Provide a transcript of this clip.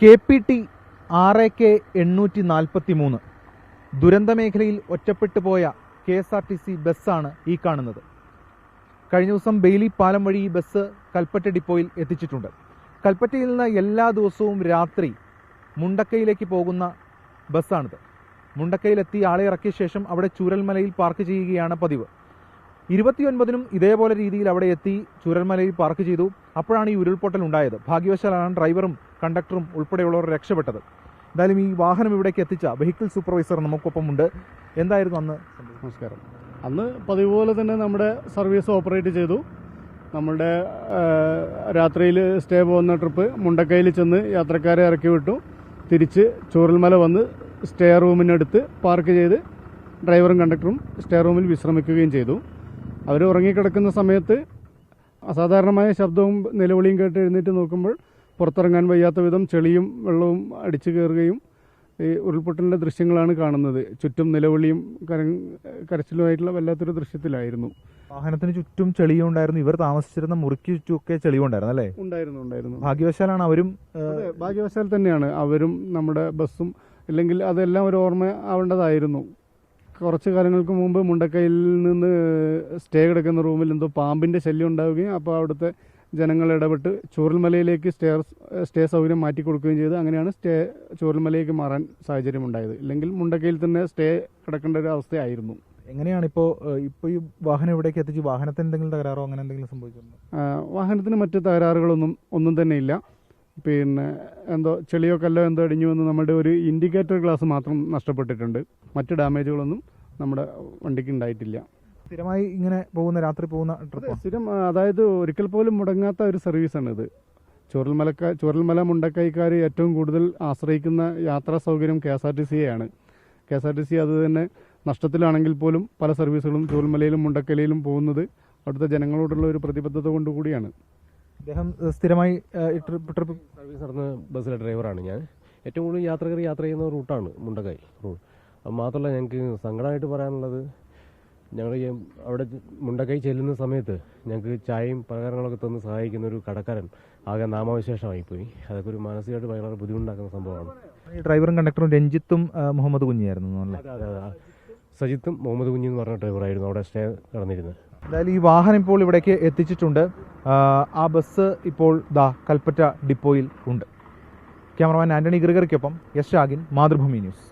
K P T ആറ് K എണ്ണൂറ്റി നാൽപ്പത്തി മൂന്ന് ദുരന്ത മേഖലയിൽ ഒറ്റപ്പെട്ടു പോയ K S R T C ബസ്സാണ് ഈ കാണുന്നത്. കഴിഞ്ഞ ദിവസം ബെയിലി പാലം വഴി ഈ ബസ് കൽപ്പറ്റ ഡിപ്പോയിൽ എത്തിച്ചിട്ടുണ്ട്. കൽപ്പറ്റയിൽ നിന്ന് എല്ലാ ദിവസവും രാത്രി മുണ്ടക്കയിലേക്ക് പോകുന്ന ബസ്സാണിത്. മുണ്ടക്കയിലെത്തി ആളെ ഇറക്കിയ ശേഷം അവിടെ ചൂരൽമലയിൽ പാർക്ക് ചെയ്യുകയാണ് പതിവ്. ഇരുപത്തിയൊൻപതിനും ഇതേപോലെ രീതിയിൽ അവിടെ എത്തി ചുരൽമലയിൽ പാർക്ക് ചെയ്തു. അപ്പോഴാണ് ഈ ഉരുൾപൊട്ടൽ ഉണ്ടായത്. ഭാഗ്യവശാലാണ് ഡ്രൈവറും കണ്ടക്ടറും ഉൾപ്പെടെയുള്ളവർ രക്ഷപ്പെട്ടത്. എന്തായാലും ഈ വാഹനം ഇവിടേക്ക് എത്തിച്ച വെഹിക്കിൾ സൂപ്പർവൈസർ നമുക്കൊപ്പമുണ്ട് എന്തായിരുന്നു അന്ന്? നമസ്കാരം. അന്ന് പതിവ് പോലെ തന്നെ നമ്മുടെ സർവീസ് ഓപ്പറേറ്റ് ചെയ്തു. നമ്മുടെ രാത്രിയിൽ സ്റ്റേ പോകുന്ന ട്രിപ്പ് മുണ്ടക്കയിൽ ചെന്ന് യാത്രക്കാരെ ഇറക്കി വിട്ടു. തിരിച്ച് ചൂരൽമല വന്ന് സ്റ്റേ റൂമിനടുത്ത് പാർക്ക് ചെയ്ത് ഡ്രൈവറും കണ്ടക്ടറും സ്റ്റേ റൂമിൽ വിശ്രമിക്കുകയും ചെയ്തു. അവർ ഉറങ്ങിക്കിടക്കുന്ന സമയത്ത് അസാധാരണമായ ശബ്ദവും നിലവിളിയും കേട്ട് എഴുന്നേറ്റ് നോക്കുമ്പോൾ പുറത്തിറങ്ങാൻ വയ്യാത്ത വിധം ചെളിയും വെള്ളവും അടിച്ചു കയറുകയും ഈ ഉരുൾപൊട്ടലിന്റെ ദൃശ്യങ്ങളാണ് കാണുന്നത്. ചുറ്റും നിലവിളിയും കര കരച്ചിലുമായിട്ടുള്ള വല്ലാത്തൊരു ദൃശ്യത്തിലായിരുന്നു. വാഹനത്തിന് ചുറ്റും ചെളിയും ഉണ്ടായിരുന്നു. ഇവർ താമസിച്ചിരുന്ന മുറിക്ക് ചുറ്റുമൊക്കെ ചെളിയും ഉണ്ടായിരുന്നു അല്ലേ? ഉണ്ടായിരുന്നു ഉണ്ടായിരുന്നു. ഭാഗ്യവശാലാണ് അവരും ഭാഗ്യവശാൽ തന്നെയാണ്. അവരും നമ്മുടെ ബസ്സും അല്ലെങ്കിൽ അതെല്ലാം ഒരു ഓർമ്മ ആവേണ്ടതായിരുന്നു. കുറച്ച് കാലങ്ങൾക്ക് മുമ്പ് മുണ്ടക്കയിൽ നിന്ന് സ്റ്റേ കിടക്കുന്ന റൂമിൽ എന്തോ പാമ്പിന്റെ ശല്യം ഉണ്ടാവുകയും അപ്പോൾ അവിടുത്തെ ജനങ്ങൾ ഇടപെട്ട് ചൂരൽമലയിലേക്ക് സ്റ്റേ സ്റ്റേ സൗകര്യം മാറ്റി കൊടുക്കുകയും ചെയ്ത്. അങ്ങനെയാണ് സ്റ്റേ ചൂരൽമലയിലേക്ക് മാറാൻ സാഹചര്യം ഉണ്ടായത് ഇല്ലെങ്കിൽ മുണ്ടക്കയിൽ തന്നെ സ്റ്റേ കിടക്കേണ്ട ഒരു അവസ്ഥയായിരുന്നു. എങ്ങനെയാണ് ഇപ്പോൾ ഇപ്പോൾ ഈ വാഹനം ഇവിടേക്ക് എത്തിച്ച്? വാഹനത്തിന് എന്തെങ്കിലും തകരാറോ അങ്ങനെ എന്തെങ്കിലും സംഭവിച്ചിട്ടുണ്ടോ? വാഹനത്തിന് മറ്റ് തകരാറുകളൊന്നും ഒന്നും തന്നെ ഇല്ല. പിന്നെ എന്തോ ചെളിയോ കല്ലോ എന്തോ അടിഞ്ഞു വന്ന് നമ്മുടെ ഒരു ഇൻഡിക്കേറ്റർ ഗ്ലാസ് മാത്രം നഷ്ടപ്പെട്ടിട്ടുണ്ട്. മറ്റ് ഡാമേജുകളൊന്നും നമ്മുടെ വണ്ടിക്ക് ഉണ്ടായിട്ടില്ല. സ്ഥിരമായി ഇങ്ങനെ പോകുന്ന രാത്രി പോകുന്ന ട്രിപ്പ്? സ്ഥിരം അതായത് ഒരിക്കൽ പോലും മുടങ്ങാത്ത ഒരു സർവീസാണ് ഇത് ചുരൽമലക്ക ചുരൽമല മുണ്ടക്കൈക്കാർ ഏറ്റവും കൂടുതൽ ആശ്രയിക്കുന്ന യാത്രാ സൗകര്യം K S R T സിയെയാണ് K S R T C അത് തന്നെ നഷ്ടത്തിലാണെങ്കിൽ പോലും പല സർവീസുകളും ചുരൽമലയിലും മുണ്ടക്കലയിലും പോകുന്നത് അവിടുത്തെ ജനങ്ങളോടുള്ള ഒരു പ്രതിബദ്ധത കൊണ്ടുകൂടിയാണ് അദ്ദേഹം സ്ഥിരമായി ട്രിപ്പ് ട്രിപ്പ് സർവീസ് നടന്ന ബസ്സിലെ ഡ്രൈവറാണ് ഞാൻ. ഏറ്റവും കൂടുതൽ യാത്രക്കാർ യാത്ര ചെയ്യുന്ന റൂട്ടാണ് മുണ്ടക്കായി റൂട്ട്. മാത്രമല്ല ഞങ്ങൾക്ക് സങ്കടമായിട്ട് പറയാനുള്ളത് ഞങ്ങൾ അവിടെ മുണ്ടക്കൈ ചെല്ലുന്ന സമയത്ത് ഞങ്ങൾക്ക് ചായയും പലഹാരങ്ങളൊക്കെ തന്ന് സഹായിക്കുന്ന ഒരു കടക്കാരൻ ആകെ നാമാവിശേഷമായി പോയി അതൊക്കെ ഒരു മാനസികമായിട്ട് ഭയങ്കര ബുദ്ധിമുട്ടാക്കുന്ന സംഭവമാണ്. ഡ്രൈവറും കണ്ടക്ടറും രഞ്ജിത്തും മുഹമ്മദ് കുഞ്ഞിയായിരുന്നു അതെ അതെ. സജിത്തും മുഹമ്മദ് കുഞ്ഞു എന്ന് പറഞ്ഞ ഡ്രൈവറായിരുന്നു അവിടെ സ്റ്റേ നടന്നിരുന്നത്. എന്തായാലും ഈ വാഹനം ഇപ്പോൾ ഇവിടേക്ക് എത്തിച്ചിട്ടുണ്ട്. ആ ബസ് ഇപ്പോൾ ദാ കൽപ്പറ്റ ഡിപ്പോയിൽ ഉണ്ട്. ക്യാമറമാൻ ആന്റണി ഗ്രിഗറിക്കൊപ്പം യശ് ആഗിൻ മാതൃഭൂമി ന്യൂസ്.